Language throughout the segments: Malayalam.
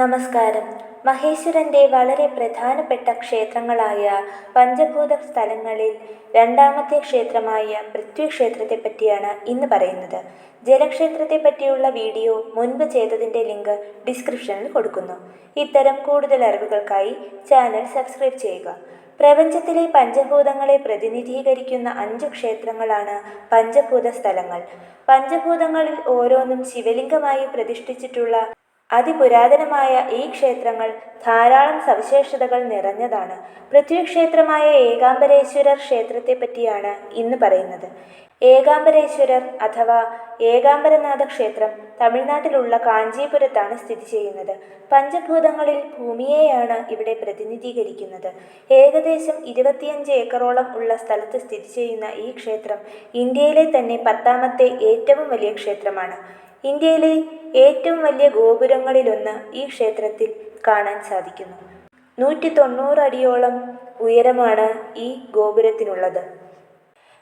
നമസ്കാരം. മഹേശ്വരന്റെ വളരെ പ്രധാനപ്പെട്ട ക്ഷേത്രങ്ങളായ പഞ്ചഭൂത സ്ഥലങ്ങളിൽ രണ്ടാമത്തെ ക്ഷേത്രമായ പൃഥ്വി ക്ഷേത്രത്തെപ്പറ്റിയാണ് ഇന്ന് പറയുന്നത്. ജലക്ഷേത്രത്തെ പറ്റിയുള്ള വീഡിയോ മുൻപ് ചെയ്തതിന്റെ ലിങ്ക് ഡിസ്ക്രിപ്ഷനിൽ കൊടുക്കുന്നു. ഇത്തരം കൂടുതൽ അറിവുകൾക്കായി ചാനൽ സബ്സ്ക്രൈബ് ചെയ്യുക. പ്രപഞ്ചത്തിലെ പഞ്ചഭൂതങ്ങളെ പ്രതിനിധീകരിക്കുന്ന അഞ്ച് ക്ഷേത്രങ്ങളാണ് പഞ്ചഭൂത സ്ഥലങ്ങൾ. പഞ്ചഭൂതങ്ങളിൽ ഓരോന്നും ശിവലിംഗമായി പ്രതിഷ്ഠിച്ചിട്ടുള്ള അതിപുരാതനമായ ഈ ക്ഷേത്രങ്ങൾ ധാരാളം സവിശേഷതകൾ നിറഞ്ഞതാണ്. പൃഥ്വിക്ഷേത്രമായ ഏകാംബരേശ്വരർ ക്ഷേത്രത്തെപ്പറ്റിയാണ് ഇന്ന് പറയുന്നത്. ഏകാംബരേശ്വരർ അഥവാ ഏകാംബരനാഥ ക്ഷേത്രം തമിഴ്നാട്ടിലുള്ള കാഞ്ചീപുരത്താണ് സ്ഥിതി ചെയ്യുന്നത്. പഞ്ചഭൂതങ്ങളിൽ ഭൂമിയെയാണ് ഇവിടെ പ്രതിനിധീകരിക്കുന്നത്. ഏകദേശം ഇരുപത്തിയഞ്ച് ഏക്കറോളം ഉള്ള സ്ഥലത്ത് സ്ഥിതി ചെയ്യുന്ന ഈ ക്ഷേത്രം ഇന്ത്യയിലെ തന്നെ പത്താമത്തെ ഏറ്റവും വലിയ ക്ഷേത്രമാണ്. ഇന്ത്യയിലെ ഏറ്റവും വലിയ ഗോപുരങ്ങളിലൊന്ന് ഈ ക്ഷേത്രത്തിൽ കാണാൻ സാധിക്കുന്നു. നൂറ്റി തൊണ്ണൂറ് അടിയോളം ഉയരമാണ് ഈ ഗോപുരത്തിനുള്ളത്.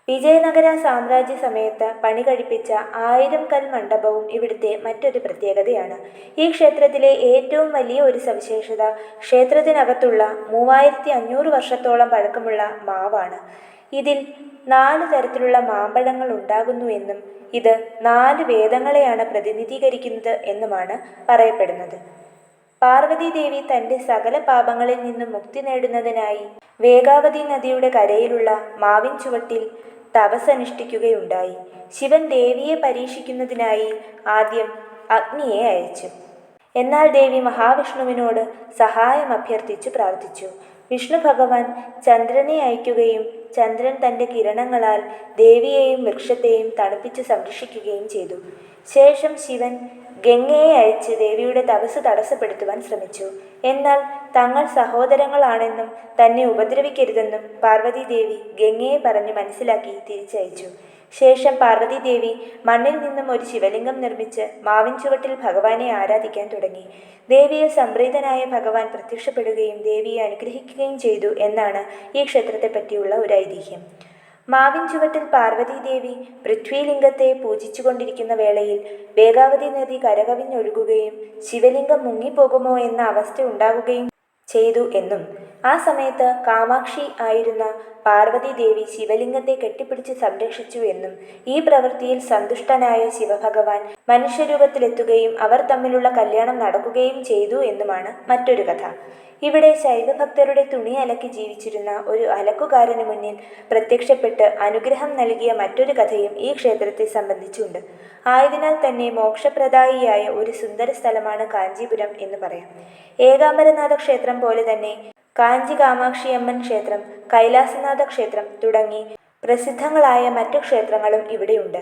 വിജയനഗര സാമ്രാജ്യ സമയത്ത് പണി കഴിപ്പിച്ച ആയിരം കൽ മണ്ഡപവും ഇവിടുത്തെ മറ്റൊരു പ്രത്യേകതയാണ്. ഈ ക്ഷേത്രത്തിലെ ഏറ്റവും വലിയ ഒരു സവിശേഷത ക്ഷേത്രത്തിനകത്തുള്ള മൂവായിരത്തി അഞ്ഞൂറ് വർഷത്തോളം പഴക്കമുള്ള മാവാണ്. ഇതിൽ നാല് തരത്തിലുള്ള മാമ്പഴങ്ങൾ ഉണ്ടാകുന്നുവെന്നും ഇത് നാല് വേദങ്ങളെയാണ് പ്രതിനിധീകരിക്കുന്നത് എന്നുമാണ് പറയപ്പെടുന്നത്. പാർവതീദേവി തന്റെ സകല പാപങ്ങളിൽ നിന്നും മുക്തി നേടുന്നതിനായി വേഗാവതി നദിയുടെ കരയിലുള്ള മാവിൻ ചുവട്ടിൽ തപസനുഷ്ഠിക്കുകയുണ്ടായി ശിവൻ ദേവിയെ പരീക്ഷിക്കുന്നതിനായി ആദ്യം അഗ്നിയെ അയച്ചു. എന്നാൽ ദേവി മഹാവിഷ്ണുവിനോട് സഹായം അഭ്യർത്ഥിച്ചു പ്രാർത്ഥിച്ചു. വിഷ്ണു ഭഗവാൻ ചന്ദ്രനെ അയക്കുകയും ചന്ദ്രൻ തന്റെ കിരണങ്ങളാൽ ദേവിയെയും വൃക്ഷത്തെയും തണുപ്പിച്ച് സംരക്ഷിക്കുകയും ചെയ്തു. ശേഷം ശിവൻ ഗംഗയെ അയച്ച് ദേവിയുടെ തപസ് തടസ്സപ്പെടുത്തുവാൻ ശ്രമിച്ചു. എന്നാൽ തങ്ങൾ സഹോദരങ്ങളാണെന്നും തന്നെ ഉപദ്രവിക്കരുതെന്നും പാർവതി ദേവി ഗംഗയെ പറഞ്ഞു മനസ്സിലാക്കി തിരിച്ചയച്ചു. ശേഷം പാർവതീദേവി മണ്ണിൽ നിന്നും ഒരു ശിവലിംഗം നിർമ്മിച്ച് മാവിൻ ചുവട്ടിൽ ഭഗവാനെ ആരാധിക്കാൻ തുടങ്ങി. ദേവിയിൽ സംപ്രീതനായ ഭഗവാൻ പ്രത്യക്ഷപ്പെടുകയും ദേവിയെ അനുഗ്രഹിക്കുകയും ചെയ്തു എന്നാണ് ഈ ക്ഷേത്രത്തെ പറ്റിയുള്ള ഒരു ഐതിഹ്യം. മാവിൻ ചുവട്ടിൽ പാർവതീദേവി പൃഥ്വിലിംഗത്തെ പൂജിച്ചുകൊണ്ടിരിക്കുന്ന വേളയിൽ വേഗാവതി നദി കരകവിഞ്ഞൊഴുകുകയും ശിവലിംഗം മുങ്ങിപ്പോകുമോ എന്ന അവസ്ഥ ഉണ്ടാവുകയും ചെയ്തു എന്നും ആ സമയത്ത് കാമാക്ഷി ആയിരുന്ന പാർവതി ദേവി ശിവലിംഗത്തെ കെട്ടിപ്പിടിച്ച് സംരക്ഷിച്ചു എന്നും ഈ പ്രവൃത്തിയിൽ സന്തുഷ്ടനായ ശിവഭഗവാൻ മനുഷ്യരൂപത്തിലെത്തുകയും അവർ തമ്മിലുള്ള കല്യാണം നടക്കുകയും ചെയ്തു എന്നുമാണ് മറ്റൊരു കഥ. ഇവിടെ ശൈവഭക്തരുടെ തുണി അലക്കി ജീവിച്ചിരുന്ന ഒരു അലക്കുകാരന് മുന്നിൽ പ്രത്യക്ഷപ്പെട്ട് അനുഗ്രഹം നൽകിയ മറ്റൊരു കഥയും ഈ ക്ഷേത്രത്തെ സംബന്ധിച്ചുണ്ട്. ആയതിനാൽ തന്നെ മോക്ഷപ്രദായിയായ ഒരു സുന്ദര സ്ഥലമാണ് കാഞ്ചീപുരം എന്ന് പറയാം. ഏകാംബരനാഥ ക്ഷേത്രം പോലെ തന്നെ കാഞ്ചി കാമാക്ഷിയമ്മൻ ക്ഷേത്രം കൈലാസനാഥ ക്ഷേത്രം തുടങ്ങി പ്രസിദ്ധങ്ങളായ മറ്റു ക്ഷേത്രങ്ങളും ഇവിടെയുണ്ട്.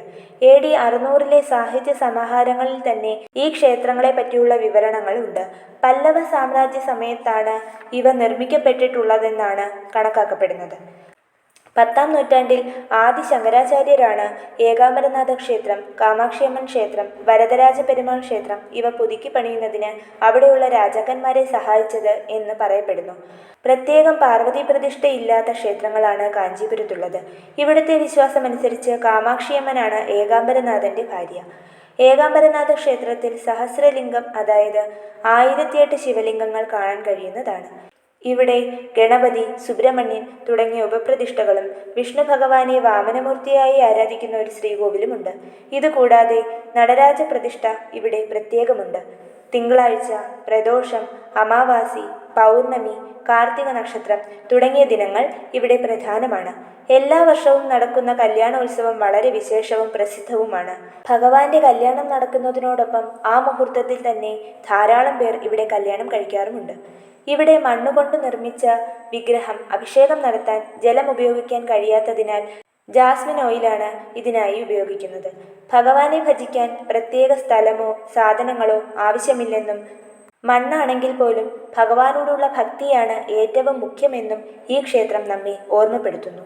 എ ഡി അറുന്നൂറിലെ സാഹിത്യ സമാഹാരങ്ങളിൽ തന്നെ ഈ ക്ഷേത്രങ്ങളെ പറ്റിയുള്ള വിവരണങ്ങളുണ്ട് പല്ലവ സാമ്രാജ്യ സമയത്താണ് ഇവ നിർമ്മിക്കപ്പെട്ടിട്ടുള്ളതെന്നാണ് കണക്കാക്കപ്പെടുന്നത്. പത്താം നൂറ്റാണ്ടിൽ ആദി ശങ്കരാചാര്യരാണ് ഏകാംബരനാഥ ക്ഷേത്രം കാമാക്ഷിയമ്മൻ ക്ഷേത്രം വരദരാജ പെരുമാൾ ക്ഷേത്രം ഇവ പുതുക്കി പണിയുന്നതിന് അവിടെയുള്ള രാജാക്കന്മാരെ സഹായിച്ചത് എന്ന് പറയപ്പെടുന്നു. പ്രത്യേകം പാർവതി പ്രതിഷ്ഠയില്ലാത്ത ക്ഷേത്രങ്ങളാണ് കാഞ്ചീപുരത്തുള്ളത്. ഇവിടുത്തെ വിശ്വാസമനുസരിച്ച് കാമാക്ഷിയമ്മനാണ് ഏകാംബരനാഥന്റെ ഭാര്യ. ഏകാംബരനാഥ ക്ഷേത്രത്തിൽ സഹസ്രലിംഗം അതായത് ആയിരത്തിയെട്ട് ശിവലിംഗങ്ങൾ കാണാൻ കഴിയുന്നതാണ്. ഇവിടെ ഗണപതി സുബ്രഹ്മണ്യൻ തുടങ്ങിയ ഉപപ്രതിഷ്ഠകളും വിഷ്ണു ഭഗവാനെ വാമനമൂർത്തിയായി ആരാധിക്കുന്ന ഒരു ശ്രീകോവിലുമുണ്ട്. ഇതുകൂടാതെ നടരാജ പ്രതിഷ്ഠ ഇവിടെ പ്രത്യേകമുണ്ട്. തിങ്കളാഴ്ച പ്രദോഷം അമാവാസി പൗർണമി കാർത്തിക നക്ഷത്രം തുടങ്ങിയ ദിനങ്ങൾ ഇവിടെ പ്രധാനമാണ്. എല്ലാ വർഷവും നടക്കുന്ന കല്യാണോത്സവം വളരെ വിശേഷവും പ്രസിദ്ധവുമാണ്. ഭഗവാന്റെ കല്യാണം നടക്കുന്നതിനോടൊപ്പം ആ മുഹൂർത്തത്തിൽ തന്നെ ധാരാളം പേർ ഇവിടെ കല്യാണം കഴിക്കാറുമുണ്ട്. ഇവിടെ മണ്ണുകൊണ്ട് നിർമ്മിച്ച വിഗ്രഹം അഭിഷേകം നടത്താൻ ജലം ഉപയോഗിക്കാൻ കഴിയാത്തതിനാൽ ജാസ്മിൻ ഓയിലാണ് ഇതിനായി ഉപയോഗിക്കുന്നത്. ഭഗവാനെ ഭജിക്കാൻ പ്രത്യേക സ്ഥലമോ സാധനങ്ങളോ ആവശ്യമില്ലെന്നും മണ്ണാണെങ്കിൽ പോലും ഭഗവാനോടുള്ള ഭക്തിയാണ് ഏറ്റവും മുഖ്യമെന്നും ഈ ക്ഷേത്രം നമ്മെ ഓർമ്മപ്പെടുത്തുന്നു.